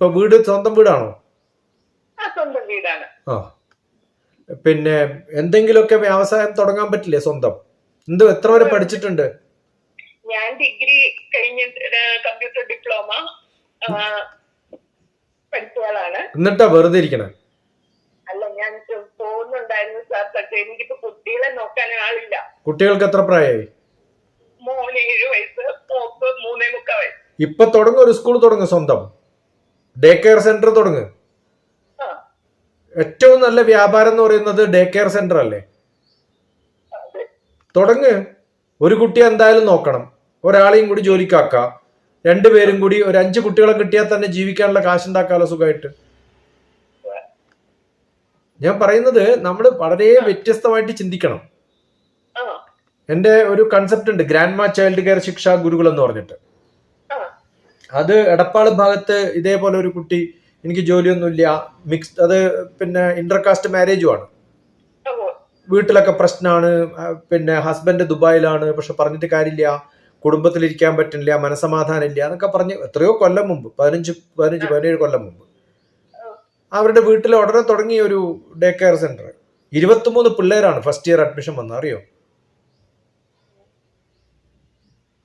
ഇപ്പൊ വീട് സ്വന്തം വീടാണോ? സ്വന്തം വീടാണ്. ആ. പിന്നെ എന്തെങ്കിലുമൊക്കെ വ്യവസായം തുടങ്ങാൻ പറ്റില്ലേ സ്വന്തം? എന്തോ എത്ര വരെ പഠിച്ചിട്ടുണ്ട്? ഞാൻ ഡിഗ്രി കഴിഞ്ഞിട്ട് കമ്പ്യൂട്ടർ ഡിപ്ലോമ പഠിച്ചയാളാണ്. എന്നിട്ടാ വെറുതെ ഇരിക്കണേ? അല്ല ഞാൻ പോകുന്നുണ്ടായിരുന്നു സാർ പക്ഷെ എനിക്കിപ്പോ കുട്ടികളെ നോക്കാൻ ആളില്ല. കുട്ടികൾക്ക് എത്ര പ്രായമായി? മോന് ഏഴ് വയസ്സ് മോക്ക് മൂന്നേ മുക്കാൽ വയസ്സ്. ഇപ്പൊ തുടങ്ങും ഒരു സ്കൂൾ തുടങ്ങും സ്വന്തം? ഡേ കെയർ സെന്റർ തുടങ്ങ്. ഏറ്റവും നല്ല വ്യാപാരം എന്ന് പറയുന്നത് ഡേ കെയർ സെന്റർ അല്ലേ? തുടങ്ങ്. ഒരു കുട്ടി എന്തായാലും നോക്കണം. ഒരാളെയും കൂടി ജോലിക്കാക്കാം. രണ്ടുപേരും കൂടി ഒരു അഞ്ച് കുട്ടികളെ കിട്ടിയാൽ തന്നെ ജീവിക്കാനുള്ള കാശുണ്ടാക്കാമല്ലോ സുഖമായിട്ട് ഞാൻ പറയുന്നത് നമ്മൾ വളരെ വ്യത്യസ്തമായിട്ട് ചിന്തിക്കണം. എന്റെ എന്റെ ഒരു കൺസെപ്റ്റ് ഉണ്ട്. ഗ്രാൻഡ് മാ ചൈൽഡ് കെയർ ശിക്ഷാ ഗുരുകുലം എന്ന് പറഞ്ഞിട്ട്. അത് എടപ്പാൾ ഭാഗത്ത് ഇതേപോലെ ഒരു കുട്ടി എനിക്ക് ജോലിയൊന്നുമില്ല മിക്സ് അത് പിന്നെ ഇന്റർകാസ്റ്റ് മാരേജുമാണ് ആണ്. വീട്ടിലൊക്കെ പ്രശ്നമാണ് പിന്നെ ഹസ്ബൻഡ് ദുബായിലാണ് പക്ഷെ പറഞ്ഞിട്ട് കാര്യമില്ല കുടുംബത്തിലിരിക്കാൻ പറ്റുന്നില്ല മനസമാധാനം ഇല്ല എന്നൊക്കെ പറഞ്ഞ് എത്രയോ കൊല്ലം മുമ്പ് പതിനഞ്ച് പതിനഞ്ച് പതിനേഴ് കൊല്ലം മുമ്പ്. അവരുടെ വീട്ടിൽ ഉടനെ തുടങ്ങിയ ഒരു ഡേ കെയർ സെന്റർ ഇരുപത്തിമൂന്ന് പിള്ളേരാണ് ഫസ്റ്റ് ഇയർ അഡ്മിഷൻ വന്നത് അറിയോ?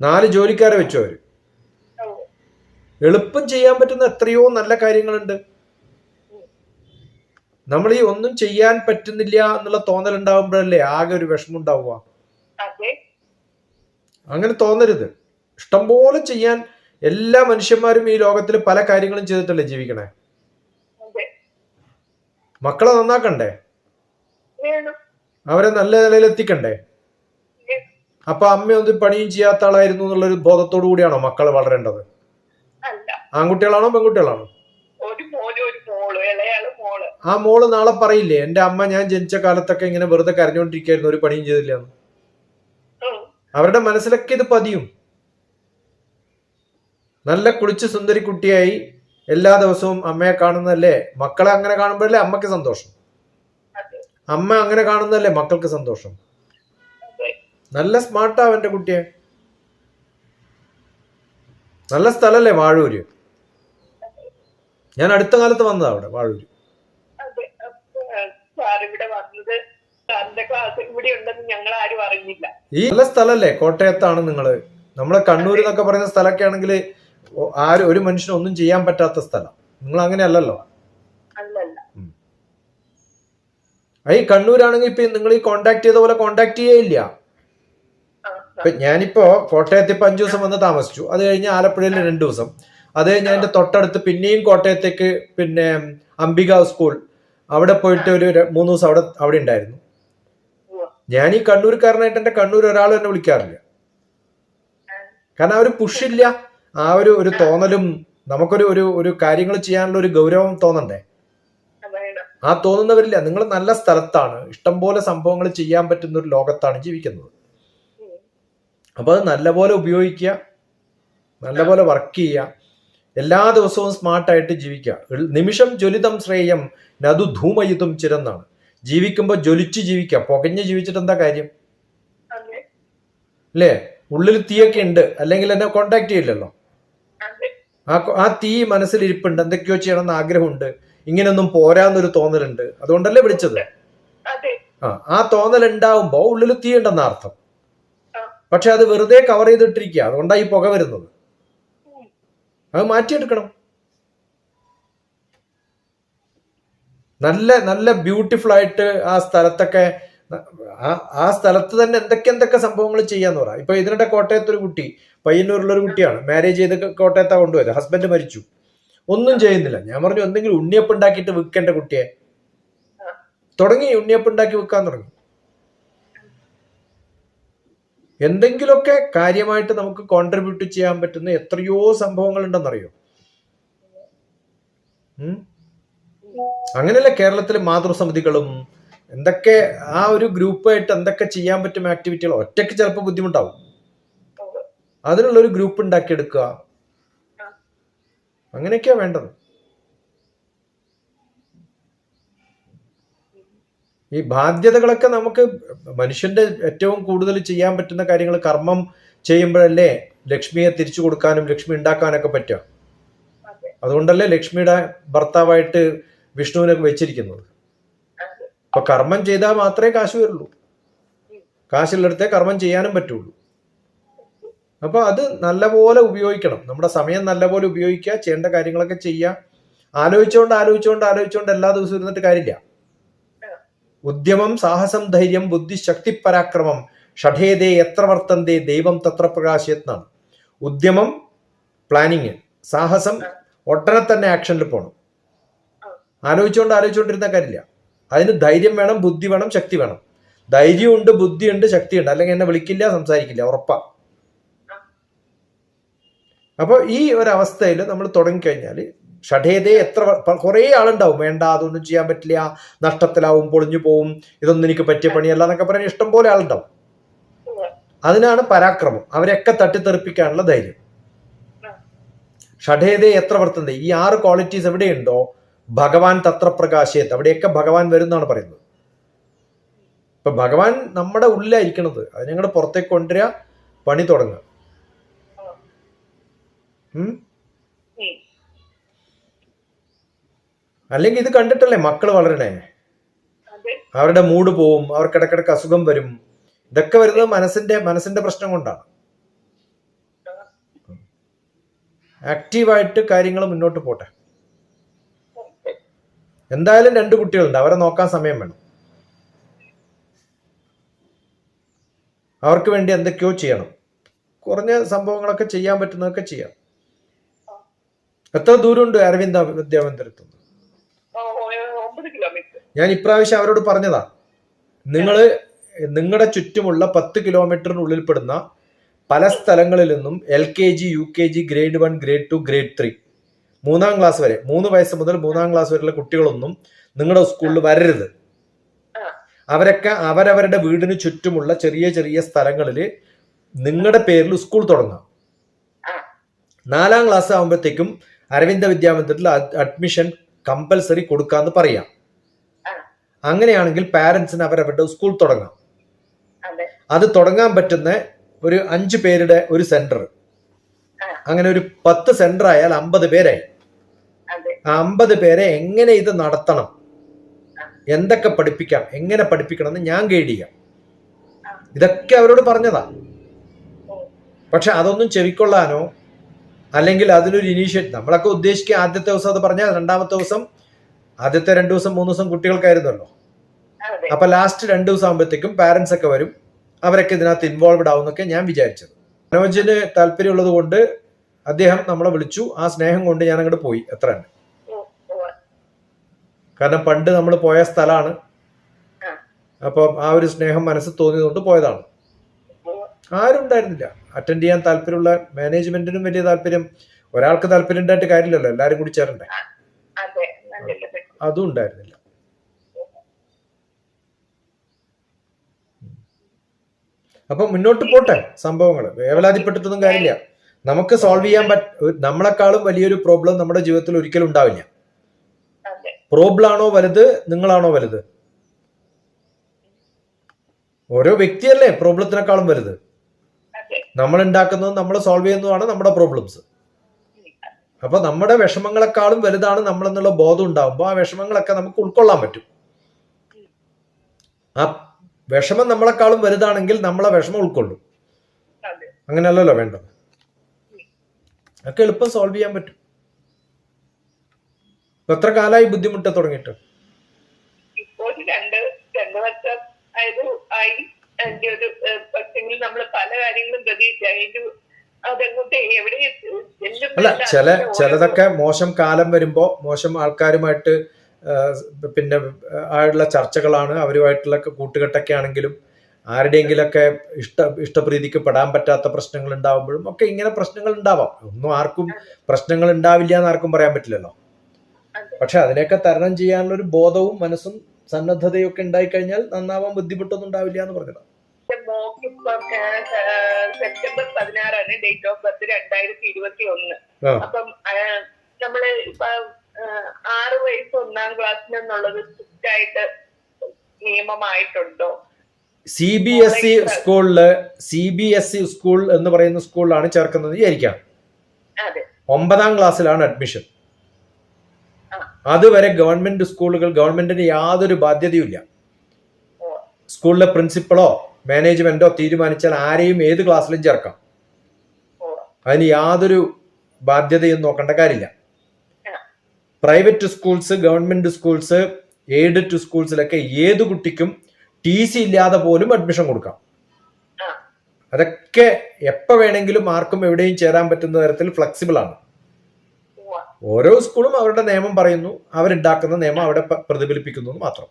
നാല് ജോലിക്കാരെ വെച്ചു അവർ. എളുപ്പം ചെയ്യാൻ പറ്റുന്ന എത്രയോ നല്ല കാര്യങ്ങളുണ്ട്. നമ്മൾ ഈ ഒന്നും ചെയ്യാൻ പറ്റുന്നില്ല എന്നുള്ള തോന്നൽ ഉണ്ടാവുമ്പോഴല്ലേ ആകെ ഒരു വിഷമം ഉണ്ടാവുക അങ്ങനെ തോന്നരുത്. ഇഷ്ടംപോലെ ചെയ്യാൻ എല്ലാ മനുഷ്യന്മാരും ഈ ലോകത്തിൽ പല കാര്യങ്ങളും ചെയ്തിട്ടല്ലേ ജീവിക്കണേ? മക്കളെ നന്നാക്കണ്ടേ? അവരെ നല്ല നിലയിൽ എത്തിക്കണ്ടേ. അപ്പൊ അമ്മയൊന്നും പണിയും ചെയ്യാത്ത ആളായിരുന്നു എന്നുള്ളൊരു ബോധത്തോടു കൂടിയാണോ മക്കൾ വളരേണ്ടത്? ആൺകുട്ടികളാണോ പെൺകുട്ടികളാണോ? ആ മോൾ നാളെ പറയില്ലേ എന്റെ അമ്മ ഞാൻ ജനിച്ച കാലത്തൊക്കെ ഇങ്ങനെ വെറുതെ കരഞ്ഞുകൊണ്ടിരിക്കുകയായിരുന്നു ഒരു പണിയും ചെയ്തില്ല അവരുടെ മനസ്സിലൊക്കെ ഇത് പതിയും. നല്ല കുളിച്ച് സുന്ദരി കുട്ടിയായി എല്ലാ ദിവസവും അമ്മയെ കാണുന്നല്ലേ മക്കളെ അങ്ങനെ കാണുമ്പോഴല്ലേ അമ്മയ്ക്ക് സന്തോഷം. അമ്മ അങ്ങനെ കാണുന്നല്ലേ മക്കൾക്ക് സന്തോഷം. നല്ല സ്മാർട്ടാ അവന്റെ കുട്ടിയെ. നല്ല സ്ഥലല്ലേ വാഴൂര്. ഞാൻ അടുത്ത കാലത്ത് വന്നതാ അവിടെ വാഴൂര്. ഈ നല്ല സ്ഥലല്ലേ കോട്ടയത്താണ് നിങ്ങൾ. നമ്മളെ കണ്ണൂർ എന്നൊക്കെ പറയുന്ന സ്ഥലമൊക്കെ ആണെങ്കിൽ ആരും ഒരു മനുഷ്യനും ഒന്നും ചെയ്യാൻ പറ്റാത്ത സ്ഥലം. നിങ്ങൾ അങ്ങനെയല്ലല്ലോ. ഈ കണ്ണൂരാണെങ്കിൽ ഇപ്പൊ നിങ്ങൾ ഈ കോണ്ടാക്ട് ചെയ്ത പോലെ കോണ്ടാക്ട് ചെയ്യേയില്ല ഇപ്പൊ ഞാനിപ്പോ കോട്ടയത്ത് ഇപ്പൊ അഞ്ചു ദിവസം വന്ന് താമസിച്ചു. അത് കഴിഞ്ഞ് ആലപ്പുഴയിൽ രണ്ടു ദിവസം. അത് ഞാൻ എന്റെ തൊട്ടടുത്ത് പിന്നെയും കോട്ടയത്തേക്ക് പിന്നെ അംബിക സ്കൂൾ. അവിടെ പോയിട്ട് ഒരു മൂന്ന് ദിവസം അവിടെ അവിടെ ഉണ്ടായിരുന്നു. ഞാൻ ഈ കണ്ണൂർക്കാരനായിട്ട് എന്റെ കണ്ണൂർ ഒരാളും എന്നെ വിളിക്കാറില്ല. കാരണം ആ ഒരു പുഷില്ല ആ ഒരു ഒരു തോന്നലും നമുക്കൊരു ഒരു ഒരു കാര്യങ്ങൾ ചെയ്യാനുള്ള ഒരു ഗൗരവം തോന്നണ്ടേ? ആ തോന്നുന്നവരില്ല. നിങ്ങൾ നല്ല സ്ഥലത്താണ്. ഇഷ്ടംപോലെ സംഭവങ്ങൾ ചെയ്യാൻ പറ്റുന്ന ഒരു ലോകത്താണ് ജീവിക്കുന്നത്. അപ്പൊ അപ്പോൾ അത് നല്ലപോലെ ഉപയോഗിക്കുക. നല്ലപോലെ വർക്ക് ചെയ്യുക. എല്ലാ ദിവസവും സ്മാർട്ടായിട്ട് ജീവിക്കുക. നിമിഷം ജ്വലിതം ശ്രേയം നതു ധൂമയുതും ചിരന്നാണ്. ജീവിക്കുമ്പോൾ ജ്വലിച്ച് ജീവിക്കുക. പുകഞ്ഞ് ജീവിച്ചിട്ട് എന്താ കാര്യം? അല്ലേ ഉള്ളിൽ തീയൊക്കെ ഉണ്ട് അല്ലെങ്കിൽ എന്നെ കോണ്ടാക്ട് ചെയ്യില്ലല്ലോ. ആ ആ തീ മനസ്സിലിരിപ്പുണ്ട് എന്തൊക്കെയോ ചെയ്യണമെന്ന് ആഗ്രഹമുണ്ട്. ഇങ്ങനെയൊന്നും പോരാന്നൊരു തോന്നലുണ്ട്. അതുകൊണ്ടല്ലേ വിളിച്ചത്? ആ ആ തോന്നൽ ഉണ്ടാവുമ്പോൾ ഉള്ളിൽ തീ ഉണ്ടെന്ന അർത്ഥം പക്ഷെ അത് വെറുതെ കവർ ചെയ്തിട്ടിരിക്കുക. അതുകൊണ്ടാണ് ഈ പുക വരുന്നത്. അത് മാറ്റിയെടുക്കണം. നല്ല നല്ല ബ്യൂട്ടിഫുൾ ആയിട്ട് ആ സ്ഥലത്തൊക്കെ ആ- സ്ഥലത്ത് തന്നെ എന്തൊക്കെ എന്തൊക്കെ സംഭവങ്ങൾ ചെയ്യാന്ന് പറയാം ഇപ്പൊ ഇതിനിടെ കോട്ടയത്ത് ഒരു കുട്ടി പയ്യന്നൂരിലൊരു കുട്ടിയാണ്. മാരേജ് ചെയ്ത് കോട്ടയത്താ കൊണ്ടുപോയത്. ഹസ്ബൻഡ് മരിച്ചു. ഒന്നും ചെയ്യുന്നില്ല. ഞാൻ പറഞ്ഞു എന്തെങ്കിലും ഉണ്ണിയപ്പ് ഉണ്ടാക്കിയിട്ട് വിൽക്കേണ്ട കുട്ടിയെ. തുടങ്ങി ഉണ്ണിയപ്പ് ഉണ്ടാക്കി വിൽക്കാൻ തുടങ്ങി. എന്തെങ്കിലുമൊക്കെ കാര്യമായിട്ട് നമുക്ക് കോൺട്രിബ്യൂട്ട് ചെയ്യാൻ പറ്റുന്ന എത്രയോ സംഭവങ്ങൾ ഉണ്ടെന്നറിയോ? അങ്ങനെയല്ല കേരളത്തിലെ മാതൃസമിതികളും എന്തൊക്കെ ആ ഒരു ഗ്രൂപ്പായിട്ട് എന്തൊക്കെ ചെയ്യാൻ പറ്റും ആക്ടിവിറ്റികൾ ഒറ്റയ്ക്ക് ചിലപ്പോൾ ബുദ്ധിമുട്ടാവും. അതിനുള്ള ഒരു ഗ്രൂപ്പ് ഉണ്ടാക്കിയെടുക്കുക. അങ്ങനെയൊക്കെയാ വേണ്ടത്. ഈ ബാധ്യതകളൊക്കെ നമുക്ക് മനുഷ്യന്റെ ഏറ്റവും കൂടുതൽ ചെയ്യാൻ പറ്റുന്ന കാര്യങ്ങൾ കർമ്മം ചെയ്യുമ്പോഴല്ലേ ലക്ഷ്മിയെ തിരിച്ചു കൊടുക്കാനും ലക്ഷ്മി ഉണ്ടാക്കാനൊക്കെ പറ്റുക. അതുകൊണ്ടല്ലേ ലക്ഷ്മിയുടെ ഭർത്താവായിട്ട് വിഷ്ണുവിനെ വെച്ചിരിക്കുന്നത്. അപ്പൊ കർമ്മം ചെയ്താൽ മാത്രമേ കാശ് വരുള്ളൂ. കാശുള്ളിടത്തെ കർമ്മം ചെയ്യാനും പറ്റുള്ളൂ. അപ്പൊ അത് നല്ലപോലെ ഉപയോഗിക്കണം. നമ്മുടെ സമയം നല്ലപോലെ ഉപയോഗിക്കുക ചെയ്യേണ്ട കാര്യങ്ങളൊക്കെ ചെയ്യുക. ആലോചിച്ചുകൊണ്ട് ആലോചിച്ചുകൊണ്ട് ആലോചിച്ചുകൊണ്ട് എല്ലാ ദിവസവും ഇരുന്നിട്ട് കാര്യമില്ല. ഉദ്യമം സാഹസം ധൈര്യം ബുദ്ധി ശക്തി പരാക്രമം. ഷഠേതേ എത്ര വർത്തന്തേ ദൈവം തത്ര പ്രകാശയത്നാണ് ഉദ്യമം പ്ലാനിങ് സാഹസം ഒട്ടനെ തന്നെ ആക്ഷനിൽ പോകണം ആലോചിച്ചുകൊണ്ട് ആലോചിച്ചുകൊണ്ടിരുന്ന കാര്യമില്ല. അതിന് ധൈര്യം വേണം ബുദ്ധി വേണം ശക്തി വേണം. ധൈര്യമുണ്ട് ബുദ്ധിയുണ്ട് ശക്തിയുണ്ട്. അല്ലെങ്കിൽ എന്നെ വിളിക്കില്ല സംസാരിക്കില്ല ഉറപ്പാ. അപ്പോൾ ഈ ഒരവസ്ഥയിൽ നമ്മൾ തുടങ്ങിക്കഴിഞ്ഞാൽ ഷഠേതേ എത്ര കുറേ ആളുണ്ടാവും. വേണ്ട അതൊന്നും ചെയ്യാൻ പറ്റില്ല നഷ്ടത്തിലാവും പൊളിഞ്ഞു പോവും ഇതൊന്നും എനിക്ക് പറ്റിയ പണിയല്ല എന്നൊക്കെ പറയാൻ ഇഷ്ടം പോലെ ആളുണ്ടാവും. അതിനാണ് പരാക്രമം. അവരെയൊക്കെ തട്ടിത്തെറിപ്പിക്കാനുള്ള ധൈര്യം. ഷഠേതേ എത്ര വർത്തന്ത ഈ ആറ് ക്വാളിറ്റീസ് എവിടെയുണ്ടോ? ഭഗവാൻ തത്ര പ്രകാശയത്ത് അവിടെയൊക്കെ ഭഗവാൻ വരുന്നാണ് പറയുന്നത്. ഇപ്പൊ ഭഗവാൻ നമ്മുടെ ഉള്ളിലായിരിക്കണത്. അത് ഞങ്ങൾ പുറത്തേക്ക് കൊണ്ടുവരിക പണി തുടങ്ങുക. അല്ലെങ്കിൽ ഇത് കണ്ടിട്ടല്ലേ മക്കൾ വളരണേ? അവരുടെ മൂഡ് പോവും അവർക്ക് ഇടക്കിടക്ക് അസുഖം വരും. ഇതൊക്കെ വരുന്നത് മനസ്സിന്റെ മനസ്സിന്റെ പ്രശ്നം കൊണ്ടാണ്. ആക്റ്റീവായിട്ട് കാര്യങ്ങൾ മുന്നോട്ട് പോട്ടെ. എന്തായാലും രണ്ട് കുട്ടികളുണ്ട് അവരെ നോക്കാൻ സമയം വേണം. അവർക്ക് വേണ്ടി എന്തൊക്കെയോ ചെയ്യണം. കുറഞ്ഞ സംഭവങ്ങളൊക്കെ ചെയ്യാൻ പറ്റുന്നതൊക്കെ ചെയ്യാം. എത്ര ദൂരമുണ്ട് അരവിന്ദ വിദ്യാമന്ദിരത്തുനിന്ന് ഞാൻ ഇപ്രാവശ്യം അവരോട് പറഞ്ഞതാ നിങ്ങൾ നിങ്ങളുടെ ചുറ്റുമുള്ള പത്ത് കിലോമീറ്ററിനുള്ളിൽ പെടുന്ന പല സ്ഥലങ്ങളിൽ നിന്നും L K G U K G grade one grade two grade three മൂന്നാം ക്ലാസ് വരെ മൂന്ന് വയസ്സ് മുതൽ മൂന്നാം ക്ലാസ് വരെയുള്ള കുട്ടികളൊന്നും നിങ്ങളുടെ സ്കൂളിൽ വരരുത്. അവരൊക്കെ അവരവരുടെ വീടിന് ചുറ്റുമുള്ള ചെറിയ ചെറിയ സ്ഥലങ്ങളിൽ നിങ്ങളുടെ പേരിൽ സ്കൂൾ തുടങ്ങാം. നാലാം ക്ലാസ് ആകുമ്പോഴത്തേക്കും അരവിന്ദ വിദ്യാമന്ദിരത്തിൽ അഡ്മിഷൻ കമ്പൽസറി കൊടുക്കാന്ന് പറയാം. അങ്ങനെയാണെങ്കിൽ പാരന്റ്സിന് അവരവരുടെ സ്കൂൾ തുടങ്ങാം. അതെ. തുടങ്ങാൻ പറ്റുന്ന ഒരു അഞ്ച് പേരുടെ ഒരു സെന്റർ അങ്ങനെ ഒരു പത്ത് സെന്റർ ആയാൽ അമ്പത് പേരായി ആ അമ്പത് പേരെ എങ്ങനെ ഇത് നടത്തണം? എന്തൊക്കെ പഠിപ്പിക്കാം? എങ്ങനെ പഠിപ്പിക്കണം എന്ന് ഞാൻ ഗൈഡ് ചെയ്യാം. ഇതൊക്കെ അവരോട് പറഞ്ഞതാ. പക്ഷെ അതൊന്നും ചെവിക്കൊള്ളാനോ? അല്ലെങ്കിൽ അതിനൊരു ഇനീഷ്യേറ്റ് നമ്മളൊക്കെ ഉദ്ദേശിക്കുക ആദ്യത്തെ ദിവസം അത് പറഞ്ഞാൽ രണ്ടാമത്തെ ദിവസം ആദ്യത്തെ രണ്ടു ദിവസം മൂന്ന് ദിവസം കുട്ടികൾക്കായിരുന്നല്ലോ. അപ്പൊ ലാസ്റ്റ് രണ്ടു ദിവസം ആകുമ്പോഴത്തേക്കും പാരന്റ്സ് ഒക്കെ വരും. അവരൊക്കെ ഇതിനകത്ത് ഇൻവോൾവഡ് ആവുന്നൊക്കെ ഞാൻ വിചാരിച്ചത്. മനോജിന് താല്പര്യമുള്ളത് കൊണ്ട് അദ്ദേഹം നമ്മളെ വിളിച്ചു. ആ സ്നേഹം കൊണ്ട് ഞാൻ അങ്ങോട്ട് പോയി എത്ര തന്നെ കാരണം പണ്ട് നമ്മൾ പോയ സ്ഥലമാണ്. അപ്പൊ ആ ഒരു സ്നേഹം മനസ്സിൽ തോന്നിയതുകൊണ്ട് പോയതാണ്. ആരും ഉണ്ടായിരുന്നില്ല. അറ്റൻഡ് ചെയ്യാൻ താല്പര്യമുള്ള മാനേജ്മെന്റിനും വലിയ താല്പര്യം. ഒരാൾക്ക് താല്പര്യം ഉണ്ടായിട്ട് കാര്യമില്ലല്ലോ. എല്ലാവരും കൂടി ചേരണ്ടേ? അതും ഉണ്ടായിരുന്നില്ല. അപ്പൊ മുന്നോട്ട് പോട്ടെ സംഭവങ്ങൾ വേവലാതിപ്പെട്ടിട്ടൊന്നും കാര്യമില്ല. നമുക്ക് സോൾവ് ചെയ്യാൻ പറ്റ നമ്മളെക്കാളും വലിയൊരു പ്രോബ്ലം നമ്മുടെ ജീവിതത്തിൽ ഒരിക്കലും ഉണ്ടാവില്ല. പ്രോബ്ലം ആണോ വലുത്? നിങ്ങളാണോ വലുത്? ഓരോ വ്യക്തിയല്ലേ പ്രോബ്ലത്തിനേക്കാളും വലുത്? നമ്മൾ ഉണ്ടാക്കുന്നതും നമ്മൾ സോൾവ് ചെയ്യുന്നതുമാണ് നമ്മുടെ പ്രോബ്ലംസ് അപ്പൊ നമ്മുടെ വിഷമങ്ങളെക്കാളും വലുതാണ് നമ്മൾ എന്നുള്ള ബോധം ഉണ്ടാകുമ്പോൾ ആ വിഷമങ്ങളൊക്കെ നമുക്ക് ഉൾക്കൊള്ളാൻ പറ്റും. ആ വിഷമം നമ്മളെക്കാളും വലുതാണെങ്കിൽ നമ്മളെ വിഷമം ഉൾക്കൊള്ളും. അങ്ങനെയല്ലല്ലോ വേണ്ടത്. ഒക്കെ എളുപ്പം സോൾവ് ചെയ്യാൻ പറ്റും. ഇപ്പൊ എത്ര കാലമായി ബുദ്ധിമുട്ട് തുടങ്ങിയിട്ട്? ഇപ്പോൾ രണ്ട് രണ്ട് വർഷം ആയി. ഒരു പക്ഷെങ്കിൽ നമ്മൾ പല കാര്യങ്ങളും അല്ല ചില ചിലതൊക്കെ മോശം കാലം വരുമ്പോ മോശം ആൾക്കാരുമായിട്ട് പിന്നെ ആയുള്ള ചർച്ചകളാണ് അവരുമായിട്ടുള്ള കൂട്ടുകെട്ടൊക്കെ ആണെങ്കിലും ആരുടെയെങ്കിലൊക്കെ ഇഷ്ട ഇഷ്ടപ്രീതിക്ക് പെടാൻ പറ്റാത്ത പ്രശ്നങ്ങൾ ഉണ്ടാവുമ്പോഴും ഒക്കെ ഇങ്ങനെ പ്രശ്നങ്ങൾ ഉണ്ടാവാം. ഒന്നും ആർക്കും പ്രശ്നങ്ങൾ ഉണ്ടാവില്ല എന്ന് ആർക്കും പറയാൻ പറ്റില്ലല്ലോ. പക്ഷെ അതിനെയൊക്കെ തരണം ചെയ്യാനുള്ള ഒരു ബോധവും മനസ്സും സന്നദ്ധതയും ഒക്കെ ഉണ്ടായിക്കഴിഞ്ഞാൽ നന്നാവാൻ ബുദ്ധിമുട്ടൊന്നും ഉണ്ടാവില്ല എന്ന് പറഞ്ഞത്. എന്റെ മോക്ക് ഇപ്പം സെപ്റ്റംബർ പതിനാറാണ് ഡേറ്റ് ഓഫ് ബർത്ത് രണ്ടായിരത്തി ഇരുപത്തി ഒന്ന് അപ്പം നമ്മൾ ഇപ്പൊ ആറ് വയസ്സ് ഒന്നാം ക്ലാസ്സിനെന്നുള്ളത് സ്ട്രിക്റ്റ് ആയിട്ട് നിയമമായിട്ടുണ്ടോ? സി ബി എസ് ഇ സ്കൂളിൽ C B S E school എന്ന് പറയുന്ന സ്കൂളിലാണ് ചേർക്കുന്നത് വിചാരിക്കാം. ഒമ്പതാം ക്ലാസ്സിലാണ് അഡ്മിഷൻ അതുവരെ ഗവൺമെന്റ് സ്കൂളുകൾ ഗവൺമെന്റിന് യാതൊരു ബാധ്യതയുമില്ല ഇല്ല. സ്കൂളിലെ പ്രിൻസിപ്പളോ മാനേജ്മെന്റോ തീരുമാനിച്ചാൽ ആരെയും ഏത് ക്ലാസ്സിലും ചേർക്കാം. അതിന് യാതൊരു ബാധ്യതയും നോക്കേണ്ട കാര്യമില്ല. Private schools government schools aided സ്കൂൾസിലൊക്കെ ഏത് കുട്ടിക്കും ടി സി ഇല്ലാതെ പോലും അഡ്മിഷൻ കൊടുക്കാം. അതൊക്കെ എപ്പോ വേണമെങ്കിലും ആർക്കും എവിടെയും ചേരാൻ പറ്റുന്ന തരത്തിൽ ഫ്ലെക്സിബിൾ ആണ്. ഓരോ സ്കൂളും അവരുടെ നിയമം പറയുന്നു. അവരുണ്ടാക്കുന്ന നിയമം അവിടെ പ്രതിഫലിപ്പിക്കുന്നു മാത്രം.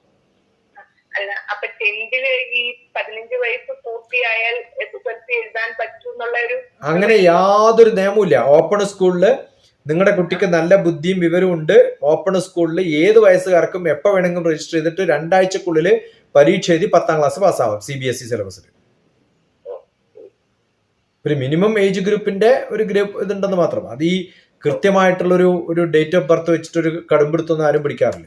അല്ല അപ്പൊ ടെൻത്തിൽ ഈ പതിനഞ്ച് വയസ്സ് പൂർത്തിയായാൽ എസ് എസ് എൽ സി എഴുതാൻ പറ്റൂ എന്നുള്ള ഒരു അങ്ങനെ യാതൊരു നിയമവും ഇല്ല ഓപ്പൺ സ്കൂളിൽ നിങ്ങളുടെ കുട്ടിക്ക് നല്ല ബുദ്ധിയും വിവരവും ഉണ്ട്. ഓപ്പൺ സ്കൂളിൽ ഏത് വയസ്സുകാർക്കും എപ്പോൾ വേണമെങ്കിലും രജിസ്റ്റർ ചെയ്തിട്ട് രണ്ടാഴ്ചക്കുള്ളിൽ പരീക്ഷ എഴുതി പത്താം ക്ലാസ് പാസ്സാവാം സി ബി എസ് ഇ സിലബസിൽ ഒരു മിനിമം ഏജ് ഗ്രൂപ്പിന്റെ ഒരു ഗ്രൂപ്പ് ഇതുണ്ടെന്ന് മാത്രം. അത് ഈ കൃത്യമായിട്ടുള്ളൊരു ഒരു ഡേറ്റ് ഓഫ് ബർത്ത് വെച്ചിട്ടൊരു കടുംപിടുത്തൊന്നും ആരും പിടിക്കാറില്ല.